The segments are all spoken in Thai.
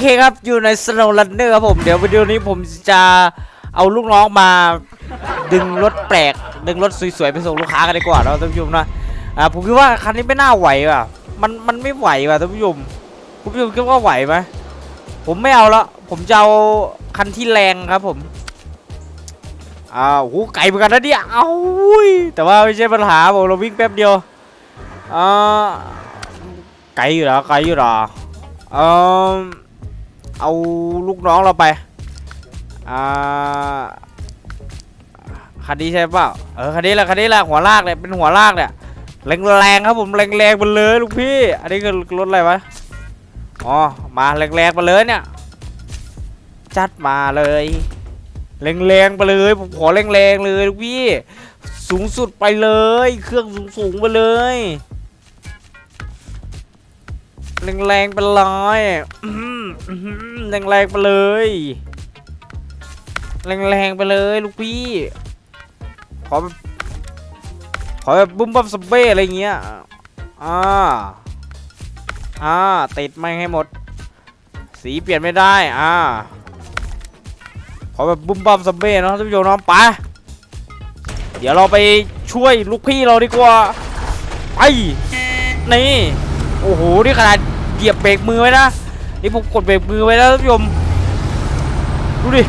เคครับอยู่ใน Snow Runner ครับผมเดี๋ยววิดีโอนี้ผมจะเอาลูกน้องมาดึงรถแปลก ดึงรถสวยๆไปส่งลูกค้ากันดีกว่าเนาะท่านผู้ชมนะอ่าผมคิดว่าคันนี้ไม่น่าไหวว่ะมันมันไม่ไหวว่ะท่านผู้ชมคุณผู้ชมคิดว่าไหวไหมผมไม่เอาละผมจะเอาคันที่แรงครับผมอ้าวโหไกลเหมือนกันนะเนี่ยเอาอุ้ยแต่ว่าไม่ใช่ปัญหาผมเราวิ่งแป๊บเดียวอ่าไกลอยู่หรอไกลอยู่หรอเออ เอาลูกน้องเราไปอ่าคันนี้ใช่เปล่าเออคันนี้แหละคันนี้แหละหัวลากเนี่ยเป็นหัวลากเนี่ยแรงๆครับผมแรงๆไปเลยลูกพี่ อันนี้คือรถอะไรวะอ๋อมาแรงๆไปเลยเนี่ยจัดมาเลยแรงๆไปเลย ผมขอแรงๆเลยลูกพี่ สูงสุดไปเลย เครื่องสูงๆไปเลย แรงๆไปเลยอื้อหืออื้อหือแรงไปเลยแรงๆไปเลยลูกพี่ ขอแบบขอแบบบุ้มบัมสเบ้อะไรเงี้ย อ่า อ่า ติดไม่ให้หมด สีเปลี่ยนไม่ได้ อ่า ขอแบบบุ้มบัมสเบ้เนาะท่านผู้ชมเนาะไปเดี๋ยวเราไปช่วยลูกพี่เราดีกว่า ไป นี่ โอ้โห นี่ขนาดเหยียบเบรกมือไว้นะ นี่ผมกดเบรกมือไว้แล้วท่านผู้ชม ดูดิ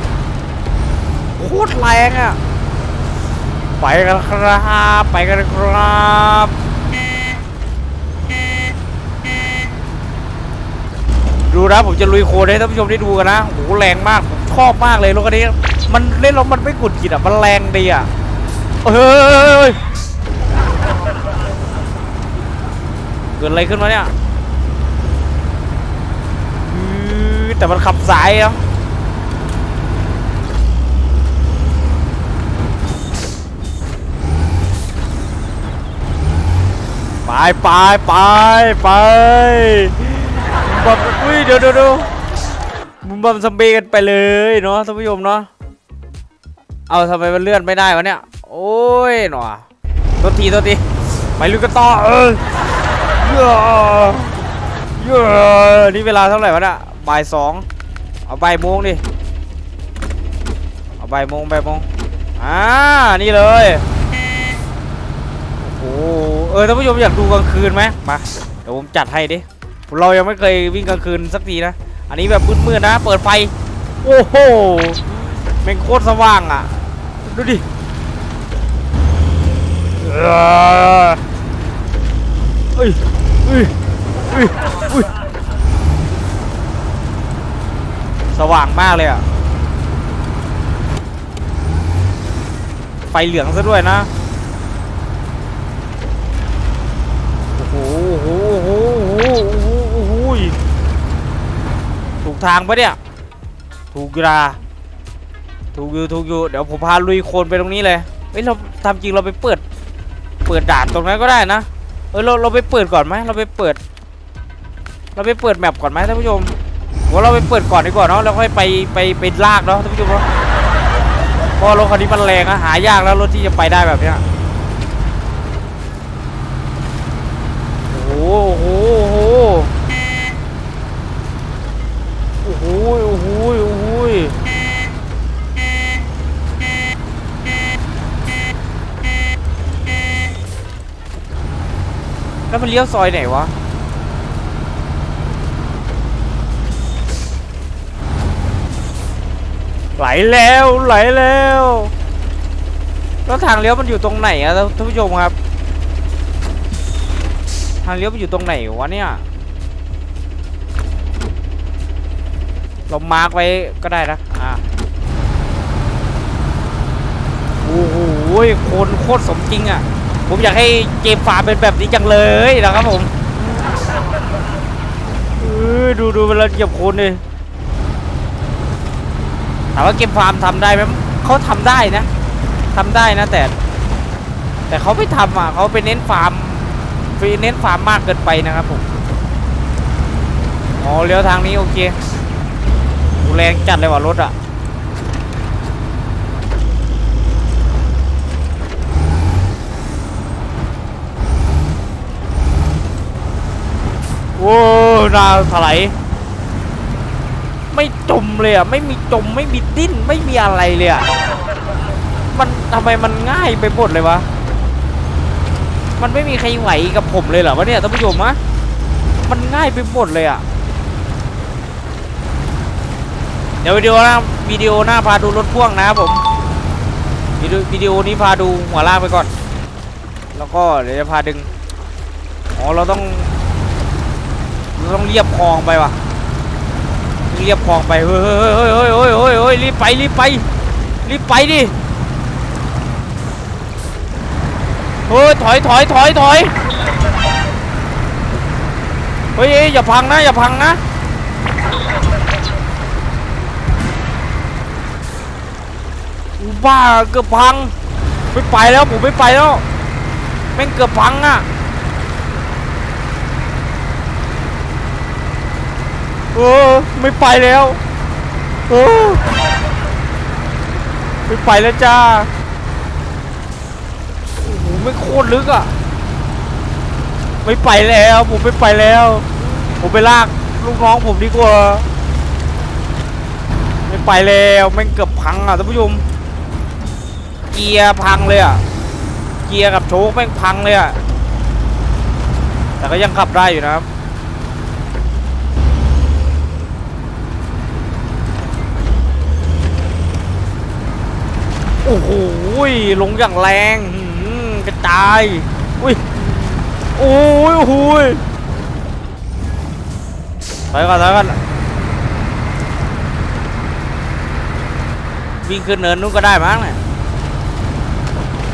โคตรแรงอะ ไปกันครับ ไปกันครับดูนะผมจะลุยโคลนให้ท่านผู้ชมได้ดูกันนะโอ้โหแรงมากผมชอบมากเลยรถคันนี้ มันเล่นแล้วมันไม่กุดกิดอะ มันแรงดีอะเฮ้ย กิดอะไรขึ้นมาเนี่ยแต่มันขับสายอะไปไปไปไปบุมบัมอุ้ยเดี๋ยวเดี๋ยวเดี๋ยวบุมบัมซัมเบกันไปเลยเนาะท่านผู้ชมเนาะเอาทำไมมันเลื่อนไม่ได้วะเนี่ย โอ้ยหนอตัวทีตัวทีไปลุยกันต่อเออ เย้เย้นี่เวลาเท่าไหร่วะเนี่ยบ่ายสองเอาบ่ายโมงดิ เอาบ่ายโมงบ่ายโมงอ่า นี่เลย โอ้โห เออท่านผู้ชมอยากดูกลางคืนไหมมา เดี๋ยวผมจัดให้ดิ เรายังไม่เคยวิ่งกลางคืนสักทีนะ อันนี้แบบมืดๆนะ เปิดไฟ โอ้โหแม่งโคตรสว่างอะ ดูดิเออเอ้ย อุ้ยอุ้ยอุ้ยสว่างมากเลยอะ ไฟเหลืองซะด้วยนะ โอ้โห โอ้โห โอ้โห โอ้โหโอ้โหถูกทางปะเนี่ย ถูกอยู่นะถูกอยู่ถูกอยู่ เดี๋ยวผมพาลุยโคลนไปตรงนี้เลย เฮ้ย เราทำจริงเราไปเปิด เปิดด่านตรงนั้นก็ได้นะ ออเราเราไปเปิดก่อนไหมเราไปเปิด เราไปเปิดแมปก่อนไหมท่านผู้ชมว่าเราไปเปิดก่อนดีกว่าเนาะแล้วค่อยไปไปไปลากเนาะท่านผู้ชมเนาะเพราะรถคันนี้มันแรงอะหายากแล้วรถที่จะไปได้แบบเนี้ยโอ้โหโอ้โหโอ้โหโอ้โหโอ้โห แล้วมันเลี้ยวซอยไหนวะ ไหลแล้วไหลแล้ว แล้วทางเลี้ยวมันอยู่ตรงไหนอะท่านผู้ชมครับ ทางเลี้ยวมันอยู่ตรงไหนวะเนี่ย เรามาร์กไว้ก็ได้นะอ่าโอ้โหคนโคตรสมจริงอะ ผมอยากให้เกมฟาร์มเป็นแบบนี้จังเลยนะครับผมดูดูเวลาเหยียบโคนเลยถามว่าเกมฟาร์มทำได้ไหมเขาทำได้นะทำได้นะแต่ แต่เขาไม่ทำอะเขาไปเน้นฟาร์มไปเน้นฟาร์มมากเกินไปนะครับผมอ๋อเลี้ยวทางนี้โอเคดูแรงจัดเลยว่ารถอะ โว้หนาถลายไม่จมเลยอะไม่มีจมไม่มีดิ้นไม่มีอะไรเลยอะมันทำไมมันง่ายไปหมดเลยวะมันไม่มีใครไหวกับผมเลยเหรอวะเนี่ยท่านผู้ชมอะมันง่ายไปหมดเลยอะเดี๋ยววิดีโอหน้าวิดีโอหน้าพาดูรถพ่วงนะครับผมวิดีโอวิดีโอนี้พาดูหัวลากไปก่อน แล้วก็เดี๋ยวจะพาดึงอ๋อเราต้อง เราต้องเรียบคลองไปว่ะ เรียบคลองไปเฮ้ยเฮ้ยเฮ้ยเฮ้ยเฮ้ยเฮ้ยเฮ้ยรีบไปรีบไปรีบไปดิ เฮ้ยถอยถอยถอยถอยเฮ้ยอย่าพังนะอย่าพังนะบ้าเกือบพัง ไม่ไปแล้วผมไม่ไปแล้วแม่งเกือบพังอะ เออไม่ไปแล้วเออไม่ไปแล้วจ้าโอ้โหไม่โคตรลึกอะ ไม่ไปแล้วผมไม่ไปแล้ว ผมไปลากลูกน้องผมดีกว่า ไม่ไปแล้วแม่งเกือบพังอะท่านผู้ชมเกียร์พังเลยอะเกียร์กับโชคแม่งพังเลยอะแต่ก็ยังขับได้อยู่นะครับ อ้โหลงอย่างแรงกระจายอุ้ยโอ้ยโอ้โหยถอยก่อนถอยก่อนวิ่งขึ้นเนินนู้นก็ได้มั้งเนี่ย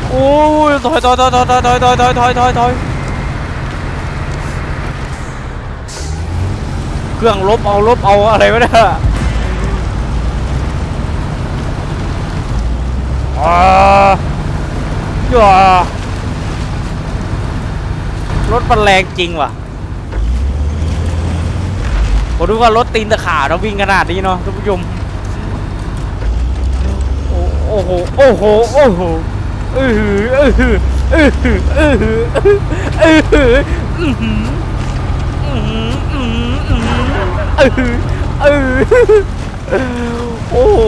โอ้ยถอยถอยถอยถอยถอยถอยถอยถอยถอยถอยถอยเครื่องลบเอาลบเอาอะไรวะเนี่ อ่าอย่ารถมันแรงจริงว่ะผมดูว่ารถตีนตะขาเราวิ่งขนาดนี้เนาะท่านผู้ชมโอ้โห โอ้โห โอ้โหเออือเออือเออือเออือเออือเอออื้อหืออื้อหือเออือเออือโอ้โห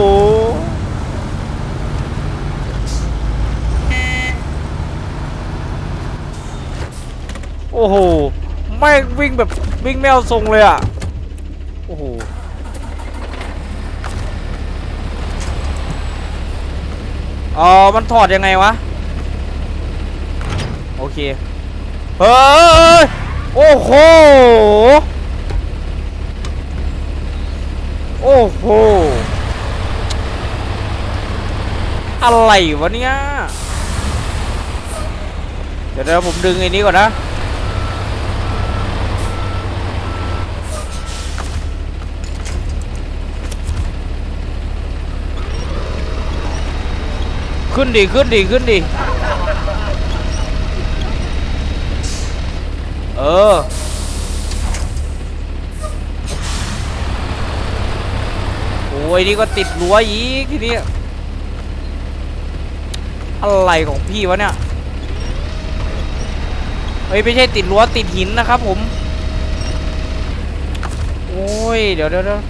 อ้โหไม่วิ่งแบบวิ่งไม่เอาทรงเลยอะ โอ้โหอ๋อมันถอดยังไงวะ โอเค เฮ้ย โอ้โห โอ้โห อะไรวะเนี่ย เดี๋ยวเดี๋ยวผมดึงไอ้นี้ก่อนนะ ขึ้นดิขึ้นดิขึ้นดิเออ โอ้ยนี่ก็ติดรั้วอีกทีนี้ อะไรของพี่วะเนี่ยเฮ้ยไม่ใช่ติดรั้วติดหินนะครับผม โอ้ย เดี๋ยวเดี๋ยว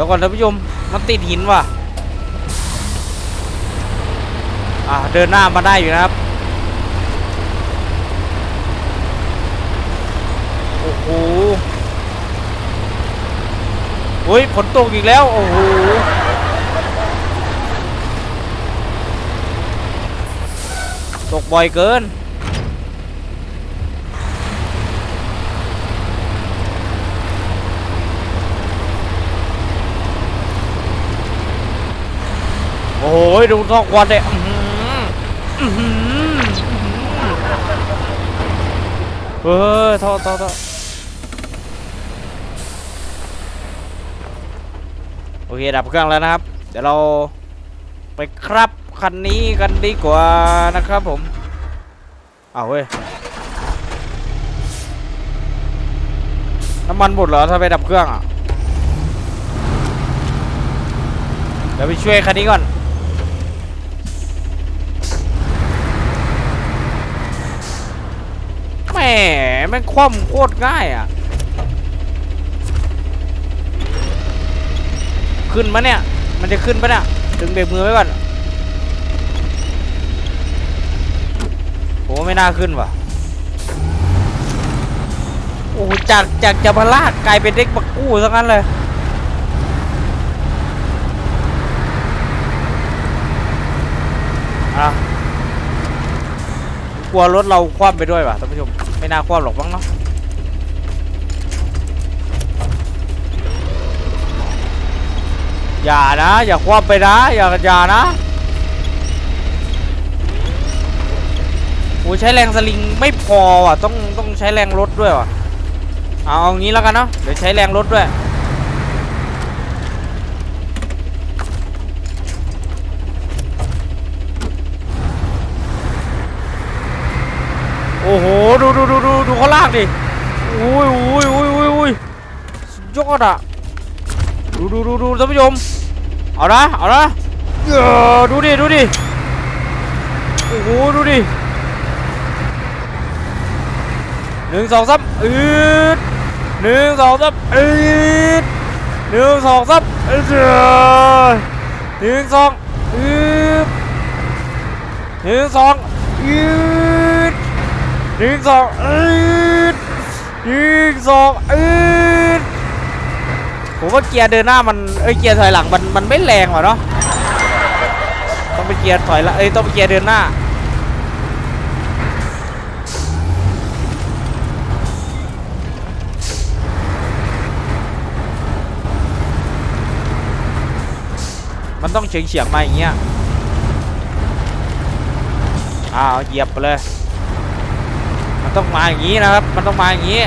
ดี๋ยวเดี๋ยวก่อนท่านผู้ชมมันติดหินว่ะอ่าเดินหน้ามาได้อยู่นะครับ โอ้โหเฮ้ยฝนตกอีกแล้ว โอ้โหตกบ่อยเกิน โอ้โหดูทอกควันเลยอื้อหืออื้อหือเฮ้ยท่อท่อท่อโอเค ดับเครื่องแล้วนะครับ เดี๋ยวเราไปครับคันนี้กันดีกว่านะครับผม เอาเว้ย น้ำมันหมดเหรอถ้าไปดับเครื่องอะ เดี๋ยวไปช่วยคันนี้ก่อน แม่งคว่ำโคตรง่ายอะ ขึ้นมาเนี่ย มันจะขึ้นปะเนี่ยดึงเบรกมือไว้ก่อนโอ้ไม่น่าขึ้นว่ะ โอ้จากจากจะมาลากกลายเป็นเด็กบักกู้ซะงั้นเลยอะกลัวรถเราคว่ำไปด้วยป่ะท่านผู้ชม ไม่น่าคว่ำหรอกบ้างเนาะอย่านะ อย่าคว่ำไปนะ อย่าอย่านะโอ้ใช้แรงสลิงไม่พอว่ะต้องต้องใช้แรงรถด้วยว่ะเอาเอางี้แล้วกันเนาะเดี๋ยวใช้แรงรถด้วย อ้โห ดูดูดูดูดูเขาลากดิอุ้ยอุ้ยอุ้ยอุ้ยอุ้ยยอดอะ ดูดูดูดูท่านผู้ชม เอานะเอานะเออดูดิ ดูดิ โอ้โห ดูดิหนึ่งสองสามอืดหนึ่งสองสามอืดหนึ่งสองสามอืดหนึ่งสองอืดหนึ่งสองอืด หนึ่งสองอืดหนึ่งสองอืดผมว่าเกียร์เดินหน้ามันเอ้ยเกียร์ถอยหลังมันมันไม่แรงว่ะเนาะต้องเป็นเกียร์ถอยหละเอ้ยต้องเป็นเกียร์เดินหน้ามันต้องเฉียงเฉียงมาอย่างเงี้ย อ้าว เหยียบไปเลย มันต้องมาอย่างงี้นะครับ มันต้องมาอย่างงี้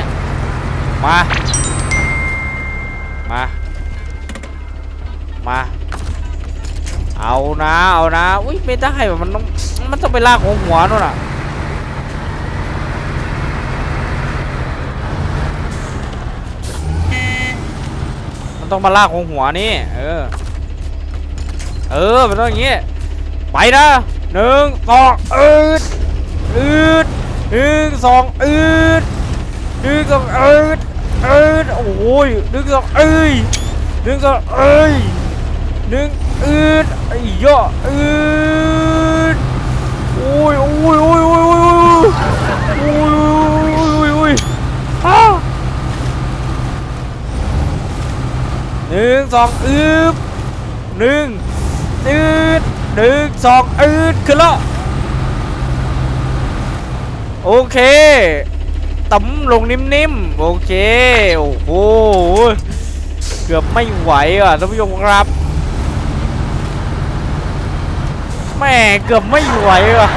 มา มา มา เอานะ เอานะ อุ้ยไม่ได้มันต้อง มันต้องไปลากหัวหัวนู่นน่ะมันต้องมาลากหัวหัวนี่ เออ เออ มันต้องอย่างงี้ ไปนะหนึ่งสองอืดอืด หนึ่งสองอืดหนึ่งสองอืดอืดโอ้ยหนึ่งสองเอ้ยหนึ่งสองเอ้ยหนึ่งอืดไอ้เหี้ยอะอืดโอ้ยโอ้ยโอ้ยโอ้ยโอ้ยโอ้ยโอ้ยโอ้ยโอ้ยอ้าหนึ่งสองอืบหนึ่งอืดหนึ่งสองอืดขึ้นแล้ว โอเคตำลงนิ่มๆ โอเค โอ้โห เกือบไม่ไหวอะท่านผู้ชมครับแม่เกือบไม่ไหวอะ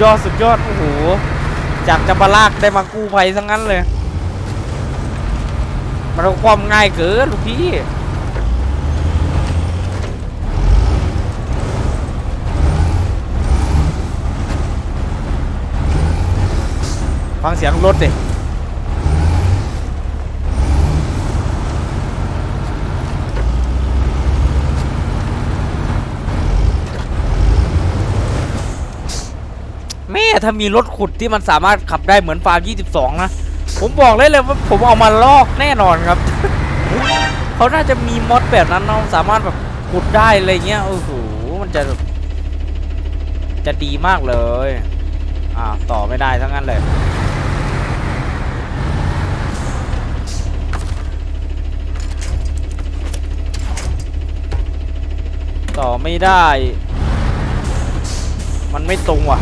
ยอดสุดยอด โอ้โห จากจะมาลากได้มากู้ภัยทั้งนั้นเลย มันเอาความง่ายเกินลูกพี่ ฟังเสียงรถดิแม่ถ้ามีรถขุดที่มันสามารถขับได้เหมือนฟาร์ม 22 นะ ผมบอกเลยเลยว่าผมเอามาลอกแน่นอนครับ เขาน่าจะมีมอดแบบนั้นเนาะสามารถแบบขุดได้อะไรเงี้ยโอ้โหมันจะ จะดีมากเลย อ่าต่อไม่ได้ทั้งนั้นเลย ต่อไม่ได้ มันไม่ตรงว่ะ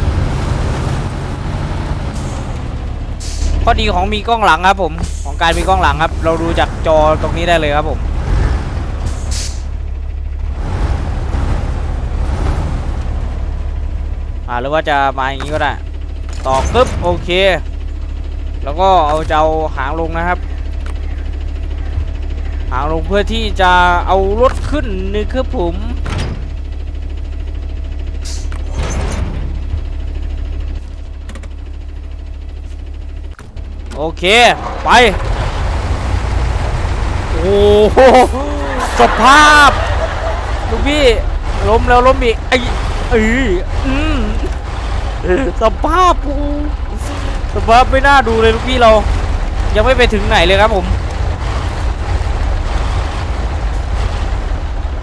ข้อดีของมีกล้องหลังครับผม ของการมีกล้องหลังครับ เราดูจากจอตรงนี้ได้เลยครับผมอ่าหรือว่าจะมาอย่างนี้ก็ได้ ต่อปึ๊บโอเค แล้วก็เอาจะเอาหางลงนะครับ หางลงเพื่อที่จะเอารถขึ้นนี่คือผม โอเค ไป โอ้โหสภาพลูกพี่ล้มแล้วล้มอีกไอ้เอ้ยอืมสภาพกูแต่ว่าไม่น่าดูเลยลูกพี่เรา ยังไม่ไปถึงไหนเลยครับผม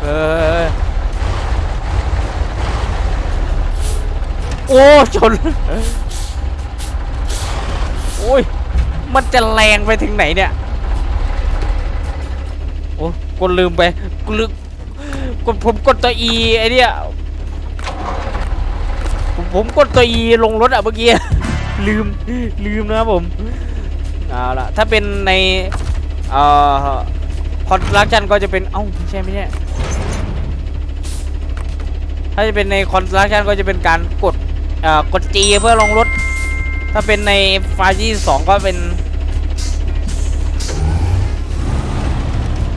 เออโอ้ชนโอ้ย มันจะแรงไปถึงไหนเนี่ย โอ้กดลืมไปกดลืมกดผมกดตัว E ไอเนี่ยผมผมกดตัว E ลงรถอะเมื่อกี้ ลืมลืมนะผมเอาละถ้าเป็นในเอ่อคอนลักชันก็จะเป็นเอ้าไม่ใช่ไม่ใช่ถ้าจะเป็นในคอนลักชันก็จะเป็นการกดเอ่อกด G เพื่อลงรถ ถ้าเป็นในไฟล์ที่สองก็เป็น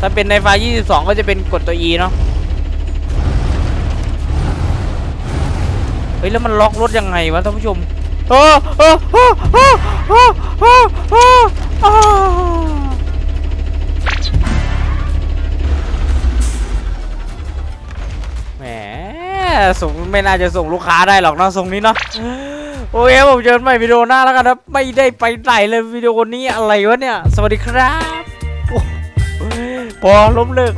ถ้าเป็นในไฟล์22ก็จะเป็นกดตัว E เนาะเฮ้ยแล้วมันล็อกรถยังไงวะท่านผู้ชมโอ้โอ้โอ้โอ้โอ้โอ้โอ้โอ้แหมส่งไม่น่าจะส่งลูกค้าได้หรอกเนาะส่งนี้เนาะ โอเคผมเจอกันใหม่วิดีโอหน้าแล้วกันนะไม่ได้ไปไหนเลยวิดีโอนี้อะไรวะเนี่ย สวัสดีครับโอ้พอล้มเลิก